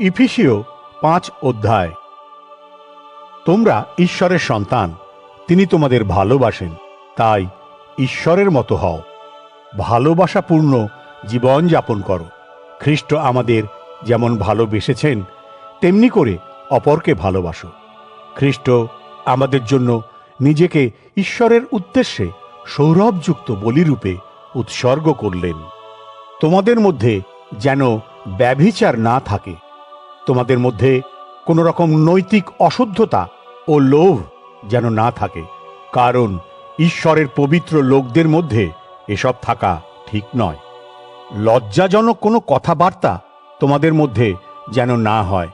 ইফিসীয় পাঁচ অধ্যায়। তোমরা ঈশ্বরের সন্তান, তিনি তোমাদের ভালোবাসেন, তাই ঈশ্বরের মতো হও। ভালোবাসাপূর্ণ জীবন যাপন করো। খ্রিস্ট আমাদের যেমন ভালোবেসেছেন, তেমনি করে অপরকে ভালোবাসো। খ্রিস্ট আমাদের জন্য নিজেকে ঈশ্বরের উদ্দেশ্যে সৌরভযুক্ত বলিরূপে উৎসর্গ করলেন। তোমাদের মধ্যে যেন ব্যভিচার না থাকে তোমাদের মধ্যে কোনো রকম নৈতিক অশুদ্ধতা ও লোভ যেন না থাকে, কারণ ঈশ্বরের পবিত্র লোকদের মধ্যে এসব থাকা ঠিক নয়। লজ্জাজনক কোনো কথাবার্তা তোমাদের মধ্যে যেন না হয়।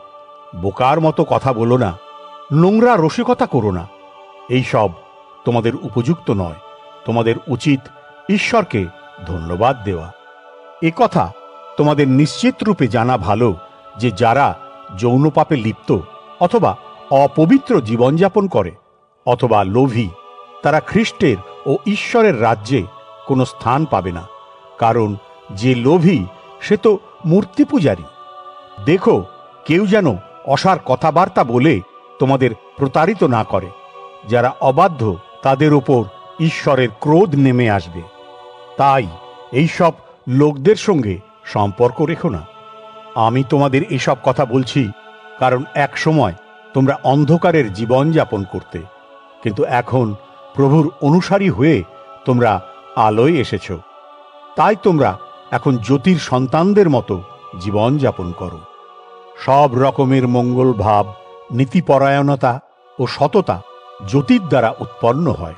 বোকার মতো কথা বলো না, নোংরা রসিকতা করো না। এই সব তোমাদের উপযুক্ত নয়, তোমাদের উচিত ঈশ্বরকে ধন্যবাদ দেওয়া। এ কথা তোমাদের নিশ্চিত রূপে জানা ভালো যে যারা যৌন পাপে লিপ্ত অথবা অপবিত্র জীবনযাপন করে অথবা লোভী, তারা খ্রিস্টের ও ঈশ্বরের রাজ্যে কোনো স্থান পাবে না। কারণ যে লোভী, সে তো মূর্তি পূজারী। দেখো, কেউ যেন অসার কথাবার্তা বলে তোমাদের প্রতারিত না করে, যারা অবাধ্য তাদের ওপর ঈশ্বরের ক্রোধ নেমে আসবে। তাই এইসব লোকদের সঙ্গে সম্পর্ক রেখো না। আমি তোমাদের এসব কথা বলছি কারণ এক সময় তোমরা অন্ধকারের জীবন যাপন করতে। কিন্তু এখন প্রভুর অনুসারী হয়ে তোমরা আলোয় এসেছ। তাই তোমরা এখন জ্যোতির সন্তানদের মতো জীবন যাপন করো। সব রকমের মঙ্গল ভাব, নীতিপরায়ণতা ও সততা জ্যোতির দ্বারা উৎপন্ন হয়।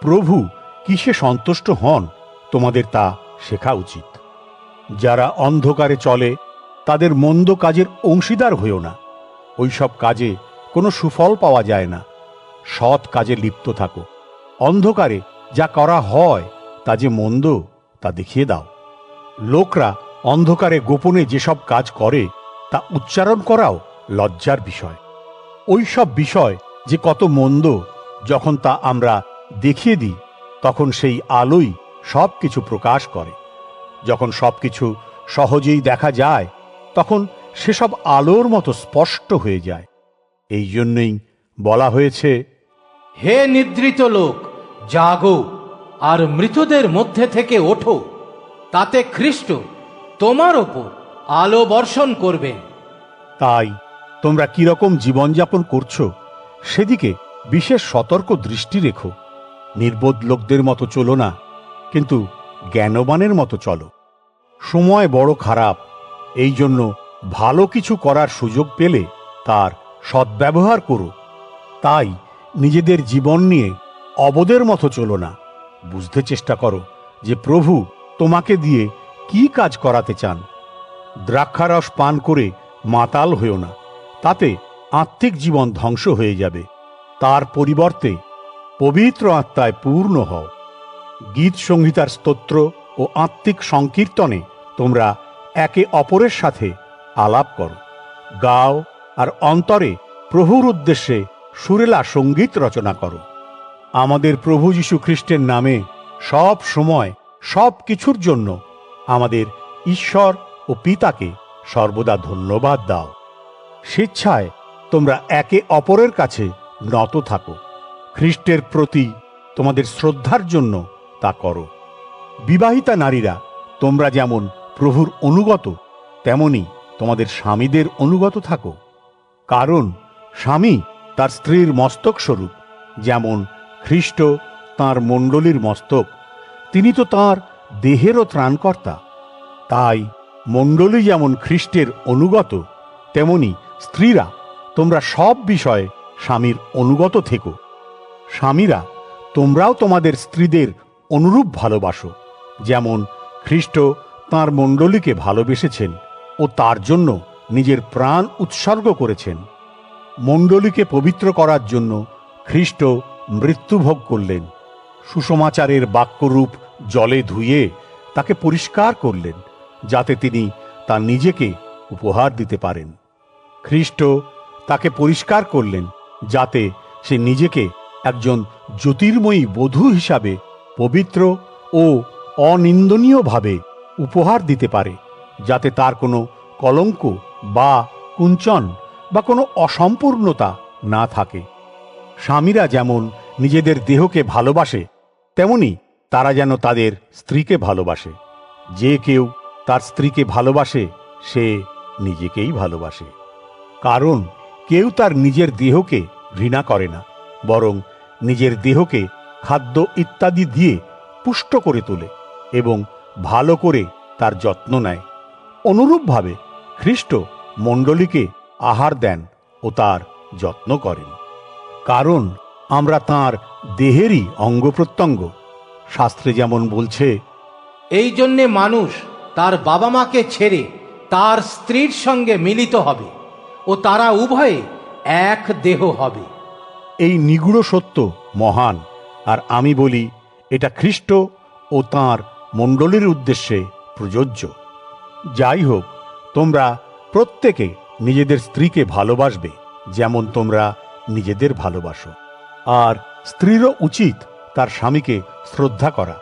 প্রভু কিসে সন্তুষ্ট হন তোমাদের তা শেখা উচিত। যারা অন্ধকারে চলে তাদের মন্দ কাজের অংশীদার হইও না। ওইসব কাজে কোনো সুফল পাওয়া যায় না। সৎ কাজে লিপ্ত থাকো। অন্ধকারে যা করা হয়, তা যে মন্দ, তা দেখিয়ে দাও। লোকরা অন্ধকারে গোপনে যেসব কাজ করে, তা উচ্চারণ করাও লজ্জার বিষয়। ওই সব বিষয় যে কত মন্দ, যখন তা আমরা দেখিয়ে দিই, তখন সেই আলোই সব কিছু প্রকাশ করে। যখন সব কিছু সহজেই দেখা যায় তখন সেসব আলোর মতো স্পষ্ট হয়ে যায়। এই জন্যই বলা হয়েছে হে নিদ্রিত লোক জাগো আর মৃতদের মধ্যে থেকে ওঠো। তাতে খ্রিস্ট তোমার ওপর আলো বর্ষণ করবেন তাই তোমরা কীরকম জীবনযাপন করছ সেদিকে বিশেষ সতর্ক দৃষ্টি রেখো। নির্বোধ লোকদের মতো চলো না কিন্তু জ্ঞানবানের মতো চলো। সময় বড় খারাপ এই জন্য ভালো কিছু করার সুযোগ পেলে তার সদ্ব্যবহার করো। তাই নিজেদের জীবন নিয়ে অবদের মতো চলো না। বুঝতে চেষ্টা করো যে প্রভু তোমাকে দিয়ে কি কাজ করাতে চান। দ্রাক্ষারস পান করে মাতাল হইও না, তাতে আত্মিক জীবন ধ্বংস হয়ে যাবে। তার পরিবর্তে পবিত্র আত্মায় পূর্ণ হও। গীত সংহিতার স্তোত্র ও আত্মিক সংকীর্তনে তোমরা একে অপরের সাথে আলাপ করো। গাও আর অন্তরে প্রভুর উদ্দেশ্যে সুরেলা সংগীত রচনা করো। আমাদের প্রভু যীশু খ্রিস্টের নামে সব সময় সব কিছুর জন্য আমাদের ঈশ্বর ও পিতাকে সর্বদা ধন্যবাদ দাও। স্বেচ্ছায় তোমরা একে অপরের কাছে নত থাকো। খ্রিস্টের প্রতি তোমাদের শ্রদ্ধার জন্য তা করো। বিবাহিতা নারীরা, তোমরা যেমন প্রভুর অনুগত, তেমনি তোমাদের স্বামীদের অনুগত থাকো। কারণ স্বামী তার স্ত্রীর মস্তক স্বরূপ, যেমন খ্রিস্ট তাঁর মণ্ডলীর মস্তক। তিনি তো তাঁর দেহেরও ত্রাণকর্তা। তাই মণ্ডলী যেমন খ্রিস্টের অনুগত, তেমনি স্ত্রীরা তোমরা সব বিষয়ে স্বামীর অনুগত থেকো। স্বামীরা তোমরাও তোমাদের স্ত্রীদের অনুরূপ ভালোবাসো, যেমন খ্রিস্ট তাঁর মণ্ডলীকে ভালোবেসেছেন ও তার জন্য নিজের প্রাণ উৎসর্গ করেছেন। মণ্ডলীকে পবিত্র করার জন্য খ্রিস্ট মৃত্যুভোগ করলেন। সুসমাচারের বাক্যরূপ জলে ধুয়ে তাকে পরিষ্কার করলেন, যাতে তিনি তার নিজেকে উপহার দিতে পারেন। খ্রিস্ট তাকে পরিষ্কার করলেন, যাতে সে নিজেকে একজন জ্যোতির্ময়ী বধূ হিসাবে পবিত্র ও অনিন্দনীয়ভাবে উপহার দিতে পারে, যাতে তার কোনো কলঙ্ক বা কুঞ্চন বা কোনো অসম্পূর্ণতা না থাকে। স্বামীরা যেমন নিজেদের দেহকে ভালোবাসে, তেমনি তারা যেন তাদের স্ত্রীকে ভালোবাসে। যে কেউ তার স্ত্রীকে ভালোবাসে, সে নিজেকেই ভালোবাসে। কারণ কেউ তার নিজের দেহকে ঘৃণা করে না, বরং নিজের দেহকে খাদ্য ইত্যাদি দিয়ে পুষ্ট করে তোলে এবং ভালো করে তার যত্ন নেয়। অনুরূপভাবে খ্রিস্ট মণ্ডলীকে আহার দেন ও তার যত্ন করেন। কারণ আমরা তার দেহেরই অঙ্গ প্রত্যঙ্গ। শাস্ত্রে যেমন বলছে এই জন্যে মানুষ তার বাবা মাকে ছেড়ে তার স্ত্রীর সঙ্গে মিলিত হবে ও তারা উভয়ে এক দেহ হবে। এই নিগুড় সত্য মহান। আর আমি বলি এটা খ্রিস্ট ও তাঁর মণ্ডলীর উদ্দেশ্যে প্রযোজ্য। যাই হোক তোমরা প্রত্যেকে নিজেদের স্ত্রীকে ভালোবাসবে যেমন তোমরা নিজেদের ভালোবাসো। আর স্ত্রীরও উচিত তার স্বামীকে শ্রদ্ধা করা।